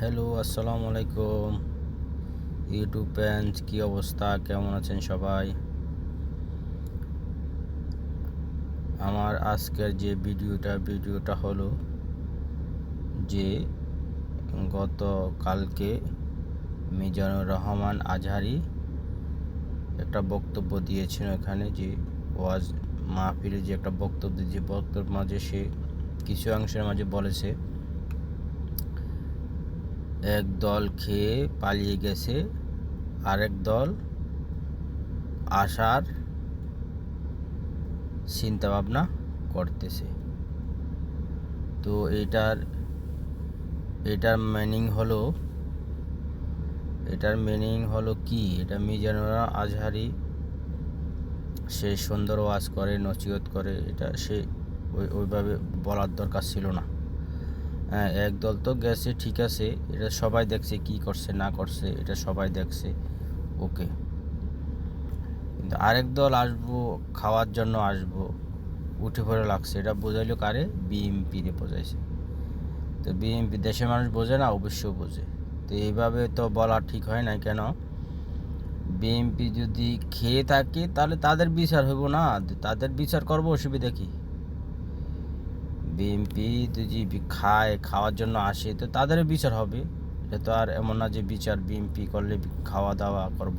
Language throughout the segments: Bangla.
হ্যালো, আসসালামু আলাইকুম। ইউটিউব ফ্যান্স কী অবস্থা? কেমন আছেন সবাই? আমার আজকের যে ভিডিওটা ভিডিওটা হলো যে গত কালকে মিজানুর রহমান আজহারি একটা বক্তব্য দিয়েছেন এখানে যে ওয়াজ মাহফিলে যে একটা বক্তব্য যে বক্তব্যের মাঝে সে কিছু অংশের মাঝে বলেছে এক দল খেয়ে পালিয়ে গেছে। আরেক দল আসার চিন্তা ভাবনা করতেছে। তো এটার এটার মিনিং হলো, এটার মিনিং হলো কি? এটা মিজানুর আজহারি, সে সুন্দর ওয়াজ করে নচিহত করে, এটা সে ওই, ওইভাবে বলার দরকার ছিল না। হ্যাঁ একদল তো গেছে, ঠিক আছে। এটা সবাই দেখছে কি করছে, না করছে, এটা সবাই দেখছে। ওকে। কিন্তু আরেক দল আসব, খাওয়ার জন্য আসব। উঠে পড়ে লাগছে। এটা বোঝাইলো কারে? বিএমপিরে বোঝাইছে। তো বিএমপি দেশের মানুষ বোঝে না? অবশ্যই বোঝে। তো এইভাবে তো বলা ঠিক হয় না কেন? বিএমপি যদি খেয়ে থাকে, তাহলে তাদের বিচার হইব না। তাদের বিচার করব, অসুবিধা কী? বিএমপি যদি খায়, খাওয়ার জন্য আসে, তো তাদেরও বিচার হবে। এটা তো আর এমন না যে বিচার বিএমপি করলে খাওয়া দাওয়া করব,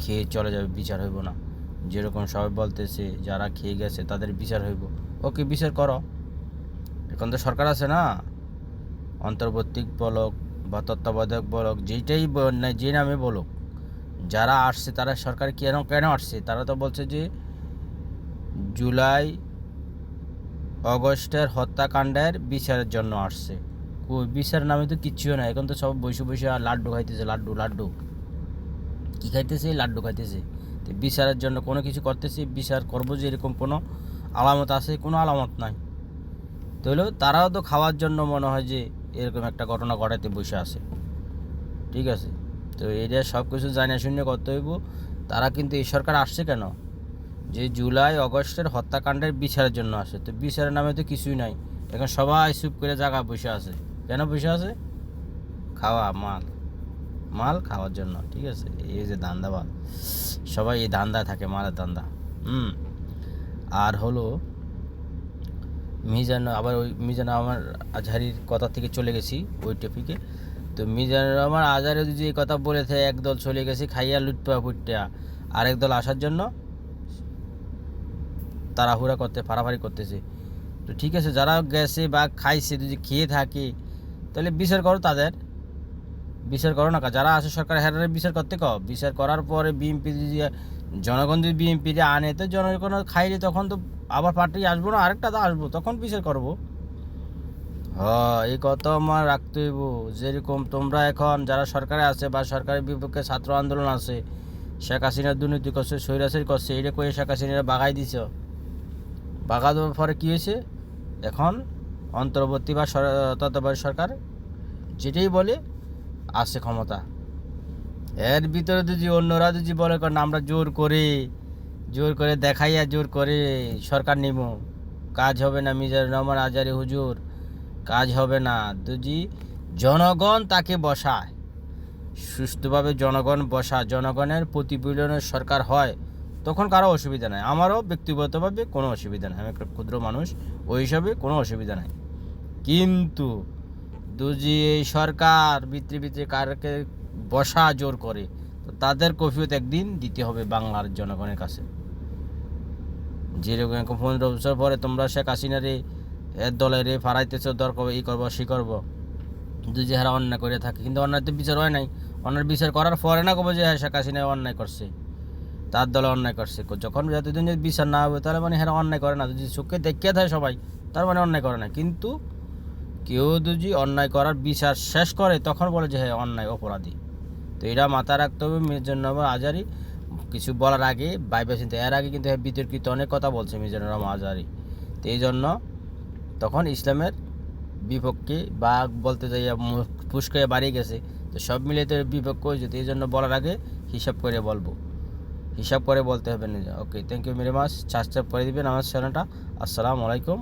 খেয়ে চলে যাবে, বিচার হইব না। যেরকম সবাই বলতেছে, যারা খেয়ে গেছে তাদের বিচার হইব। ওকে বিচার করো। এখন তো সরকার আছে না? অন্তর্বর্তী বলক বা তত্ত্বাবধায়ক বলক, যেইটাই না, যে নামে বলুক, যারা আসছে তারা সরকার কেন কেন আসছে? তারা তো বলছে যে, জুলাই অগস্টের হত্যাকাণ্ডের বিচারের জন্য আসছে। বিচার নামে তো কিচ্ছুও না এখন তো সব বসে বসে লাড্ডু খাইতেছে, লাড্ডু লাড্ডু। কী খাইতেছে? লাড্ডু খাইতেছে। তো বিচারের জন্য কোনো কিছু করতেছে, বিচার করব যে এরকম কোনো আলামত আছে, কোনো আলামত নাই। তো হলেও তারাও তো খাওয়ার জন্য মনে হয় যে এরকম একটা ঘটনা ঘটাতে বসে আছে। ঠিক আছে? তো এটা সব কিছু জানিয়ে শুনে করতে হইব। তারা কিন্তু এই সরকার আসছে কেন? যে জুলাই, অগস্টের হত্যাকাণ্ডের বিচারের জন্য আসে। তো বিচারের নামে তো কিছুই নাই। এখন সবাই চুপ করে জায়গা বসে আছে। কেন বসে আছে? খাওয়া, মাল। মাল খাওয়ার জন্য, ঠিক আছে? এই যে ধান্দাবাদ সবাই এই ধান্দায় থাকে, মালের দান্দা হুম। আর হলো, মিজান আবার ওই, মিজান আমার আজহারির কথা থেকে চলে গেছি, ওই টপিকে তো মিজানুর আমার আজহারি যদি এই কথা বলেছে একদল চলে গেছি, খাইয়া লুটপা ফুটটা আরেক দল আসার জন্য তাড়াহুড়া করতে, ফাড়াফাড়ি করতেছে। তো ঠিক আছে, যারা গেছে বা খাইছে, যদি খেয়ে থাকে, তাহলে বিচার করো তাদের। বিচার করো না যারা আছে সরকার হেরারে বিচার করতে কও। বিচার করার পরে বিএমপি যদি, জনগণ যদি বিএমপিরে আনে, তো জনগণ খাইলে তখন তো আবার পার্টি আসব না, আরেকটা তো আসব, তখন বিচার করব। হ এই কথা আমার রাখতে হইব। যেরকম তোমরা এখন যারা সরকারে আছে বা সরকারের বিপক্ষে ছাত্র আন্দোলন আছে, শেখ হাসিনা দুর্নীতি করছে সৈরাসের করছে এটা কয়ে শেখ হাসিনা বাগাই দিছ। বাগা দেওয়ার পরে কী হয়েছে? এখন অন্তর্বর্তী বা তত্ত্বাবধায়ক সরকার যেটাই বলে আসে ক্ষমতা। এর ভিতরে যদি অন্যরা যদি বলে কারণ আমরা জোর করে জোর করে দেখাইয়া জোর করে সরকার নিব কাজ হবে না মিজার রহমান আজারি হুজুর, কাজ হবে না। যদি জনগণ তাকে বসায় সুস্থভাবে জনগণ বসা জনগণের প্রতিবেদনের সরকার হয় তখন কারও অসুবিধা নাই। আমারও ব্যক্তিগতভাবে কোনো অসুবিধা নাই। আমি একটা ক্ষুদ্র মানুষ, ওই হিসাবে কোনো অসুবিধা নাই। কিন্তু যদি এই সরকার ভিতরে বিত্রি কারকে বসা জোর করে, তো তাদের কফিয়ত একদিন দিতে হবে বাংলার জনগণের কাছে। যেরকম পনেরো বছর পরে তোমরা শেখ হাসিনারে এর দলে রে ফারাইতেছ দর করব এই করব, সে করব। যদি হারা অন্যায় করে থাকে। কিন্তু অন্যায় তো বিচার হয় নাই। অন্যায় বিচার করার পরে না কবে যে হ্যাঁ শেখ হাসিনা অন্যায় করছে। তার দলে অন্যায় করছে। যখন যতদিন যদি বিচার না হবে তাহলে মানে হ্যাঁ অন্যায় করে না। যদি চোখে দেখিয়ে থাকে সবাই, তার মানে অন্যায় করে না। কিন্তু কেউ যদি অন্যায় করার বিচার শেষ করে, তখন বলে যে হ্যাঁ অন্যায়, অপরাধী। তো এটা মাথায় রাখতে হবে, মির্জানুর আজারি। কিছু বলার আগে বাইবে চিন্তা, এর আগে কিন্তু বিতর্কিত অনেক কথা বলছে মির্জানুর রহমান আজারি। তো এই জন্য তখন ইসলামের বিপক্ষে বা বলতে যাই ফুসকে বাড়িয়ে গেছে। তো সব মিলিয়ে তো বিপক্ষ হয়েছে। তো এই জন্য বলার আগে হিসাব করে বলব। হিসাব করে বলতে হবে না। Okay thank you very much চার্জটা করে দিবেন আমার চ্যানেলটা আসসালামু আলাইকুম।